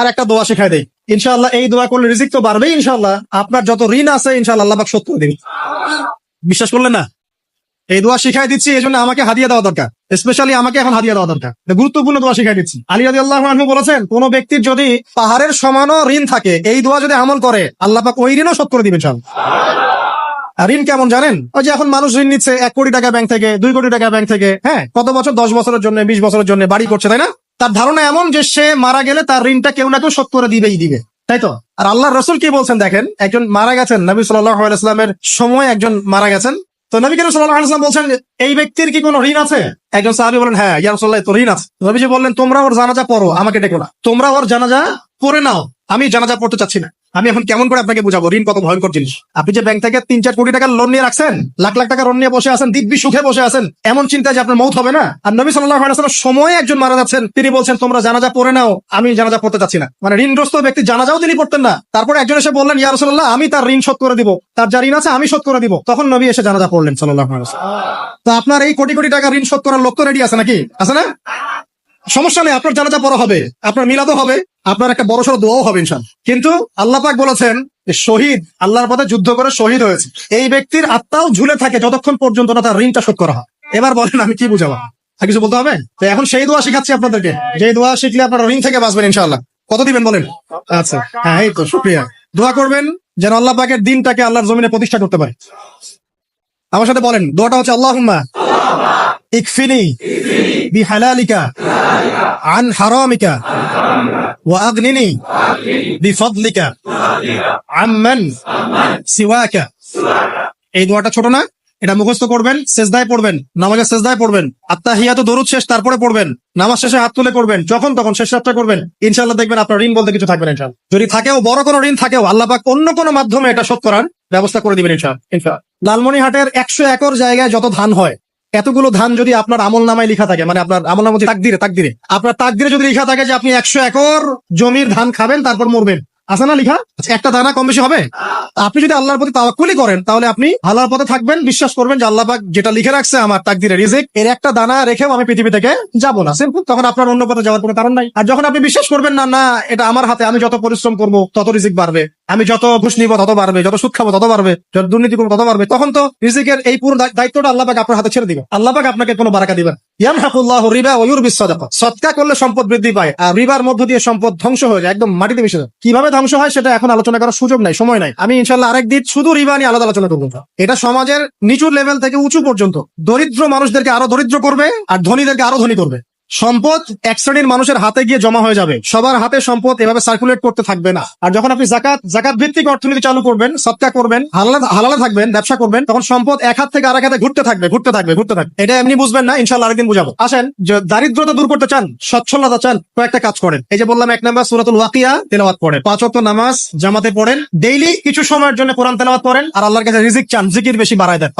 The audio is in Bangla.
আর একটা দোয়া শেখাই দেই। ইনশাআল্লাহ এই দোয়া করলে রিজিক তো বাড়বেই ইনশাআল্লাহ। আপনার যত ঋণ আছে, ইনশাআল্লাহ আল্লাহ করে দিবেন। বিশ্বাস করলেন না? এই দোয়া শিখাই দিচ্ছি, এই জন্য আমাকে হাদিয়া দেওয়া দরকার। স্পেশালি আমাকে এখন হাদিয়া দেওয়া দরকার। গুরুত্বপূর্ণ দোয়া শিখাই দিচ্ছি। আলী রাজি আল্লাহ বলেছেন, কোন ব্যক্তির যদি পাহাড়ের সমানও ঋণ থাকে, এই দোয়া যদি আমল করে, আল্লাহ পাক ওই ঋণও শোধ করে দিবেন সব ঋণ কেমন জানেন? ওই যে এখন মানুষ ঋণ নিচ্ছে, এক কোটি টাকা ব্যাংক থেকে, দুই কোটি টাকা ব্যাংক থেকে হ্যাঁ? কত বছর? দশ বছরের জন্য, বিশ বছরের জন্য, বাড়ি করছে, তাই না? তার ধারণা এমন যে সে মারা গেলে তার ঋণটা কেউ না কেউ শোধ করে দিবেই দিবে। তাই তো? আর আল্লাহ রসুল কি বলছেন দেখেন? একজন মারা গেছেন, নবী সাল্লাহামের সময় একজন মারা গেছেন। তো নবী কেন সাল্লাম বলছেন, এই ব্যক্তির কি কোনো ঋণ আছে? একজন সাহাবি বলেন হ্যাঁ তো ঋণ আছে। নবীজি বললেন, তোমরা ওর জানাজা পড়ো, আমাকে ডেকো না। তোমরা ওর জানাজা পড়ে নাও। আমি জানাজা পড়তে চাচ্ছি না। আমি এখন কেমন করে আপনাকে বুঝাবো? ঋণ কত ভয়ঙ্কর জিনিস। আপনি যে ব্যাংক থেকে তিন চার কোটি টাকার লোন নিয়ে রাখছেন, লাখ লাখ টাকা লোন নিয়ে বসে আছেন, দিব্যি সুখে বসে আছেন, এমন চিন্তা যে আপনার মৌত হবে না? আর নবী সাল্লাহ সময়ে একজন মারা যাচ্ছেন, তিনি বলছেন, তোমরা জানাজা পড়ে নাও, আমি জানাজা পড়তে চাচ্ছি না। মানে ঋণগ্রস্ত ব্যক্তি জানাজাও তিনি পড়তেন না। তারপরে একজন এসে বললেন, ইয়া রাসূলুল্লাহ, আমি তার ঋণ শোধ করে দিব। তার যা ঋণ আছে, আমি শোধ করে দিব। তখন নবী এসে জানাজা পড়লেন সাল্লাহ তো আপনার এই কোটি কোটি টাকা ঋণ শোধ করার লোক তো রেডি আছে নাকি? আছে না? সমস্যা নেই, আপনার জানাজা পড়া হবে, আপনার মিলাদও হবে, আপনার একটা বড় সড়ো দোয়াও হবে ইনশাল কিন্তু আল্লাহ পাক বলেছেন শহীদ, আল্লাহর পথে যুদ্ধ করে শহীদ হয়েছে। এই ব্যক্তির আত্মাও ঝুলে থাকে যতক্ষণ পর্যন্ত না তার ঋণটা শোধ করা হয়। এবার বলেন, আমি কি বুঝাবো? আর কিছু বলতে হবে? তো এখন সেই দোয়া শিখাচ্ছি আপনাদেরকে। যে দোয়া শিখলে আপনার ঋণ থেকে বাঁচবেন ইনশাল্লাহ কত দিবেন বলেন? আচ্ছা হ্যাঁ এই তো, শুক্রিয়া। দোয়া করবেন যেন আল্লাহ পাকের দিনটাকে আল্লাহর জমিনে প্রতিষ্ঠা করতে পারে। আমার সাথে বলেন, দোয়াটা হচ্ছে আল্লাহ ইকফিনি বিহালালিকা عن حرامك وأغنني بفضلك عمن سواك এই দোয়াটা ছোট না এটা মুখস্থ করবেন সেজদায় পড়বেন নামাজের সেজদায় পড়বেন আত্মাহিয়াত দরুদ শেষ তারপরে পড়বেন নামাজ শেষে হাত তুলে করবেন যখন তখন শেষ রাতটা করবেন ইনশাল্লাহ দেখবেন আপনার ঋণ বলতে কিছু থাকবে না ইনশাল্লাহ যদি থাকেও বড় কোনো ঋণ থাকেও আল্লাহ পাক অন্য কোনো মাধ্যমে এটা শোধ করার ব্যবস্থা করে দিবেন ইনশাল্লাহ ইনশাল্লাহ লালমনিহাটের একশো একর জায়গায় যত ধান হয় এতগুলো ধান যদি আপনার আমল নামায় লেখা থাকে মানে আপনার আমল নামা তাকদিরে তাকদিরে। আপনার তাকদিরে যদি লেখা থাকে যে আপনি একশো একর জমির ধান খাবেন তারপর মরবেন। আছে না লিখা? আচ্ছা, একটা দানা কম বেশি হবে? আপনি যদি আল্লাহর প্রতি তাওয়াক্কুলি করেন তাহলে আপনি হালার পথে থাকবেন বিশ্বাস করবেন যে আল্লাহ পাক যেটা লিখে রাখছে আমার তাকদিরে রিজিক এর একটা দানা রেখেও আমি পৃথিবী থেকে যাব না। সিম্পল তখন আপনার অন্য পথে যাওয়ার কোনো কারণ নাই। আর যখন আপনি বিশ্বাস করবেন না না এটা আমার হাতে আমি যত পরিশ্রম করব তত রিজিক বাড়বে। আমি যত ঘুষ নিব তত বাড়বে, যত সুদ খাব তত বাড়বে, যত দুর্নীতি করব তত বাড়বে। তখন তো রিজিকের এই পুরো দায়িত্বটা আল্লাহ আপনার হাতে ছেড়ে দিবে। আল্লাহ আপনাকে কোনো বারাকা দিবেন রিবা ওয়া ইউরবিস সাদাকা। সৎকা করলে সম্পদ বৃদ্ধি পায়, আর রিবার মধ্য দিয়ে সম্পদ ধ্বংস হয়ে যায়, একদম মাটিতে মিশে যায়। কীভাবে ধ্বংস হয় সেটা এখন আলোচনা করার সুযোগ নাই, সময় নাই। আমি ইনশাল্লাহ আরেকদিন শুধু রিবা নিয়ে আলাদা আলোচনা করব এটা সমাজের নিচু লেভেল থেকে উঁচু পর্যন্ত। দরিদ্র মানুষদেরকে আরও দরিদ্র করবে, আর ধনীদেরকে আরও ধনী করবে। সম্পদ এক শ্রেণির মানুষের হাতে গিয়ে জমা হয়ে যাবে। সবার হাতে সম্পদ এভাবে সার্কুলেট করতে থাকবে না। আর যখন আপনি জাকাত জাকাত ভিত্তিক অর্থনীতি চালু করবেন, সৎকা করবেন, হালালে হালালে থাকবেন, ব্যবসা করবেন, তখন সম্পদ এক হাত থেকে আরেক হাতে ঘুরতে থাকবে ঘুরতে থাকবে ঘুরতে থাকবে। এটা এমনি বুঝবেন না ইনশাল্লাহ আরেকদিন বুঝাবো। আসেন, যে দারিদ্রতা দূর করতে চান সচ্ছলতা চান, কয়েকটা কাজ করেন। এই যে বললাম এক নাম্বার সুরাতুল ওয়াকিয়া, তেলাওয়াত পড়েন। পাঁচ ওয়াক্ত নামাজ, জামাতে পড়েন। ডেইলি কিছু সময়ের জন্য কোরআন তেলাওয়াত পড়েন। আর আল্লাহর কাছে রিজিক চান, জিকির বেশি বাড়ায় দেন।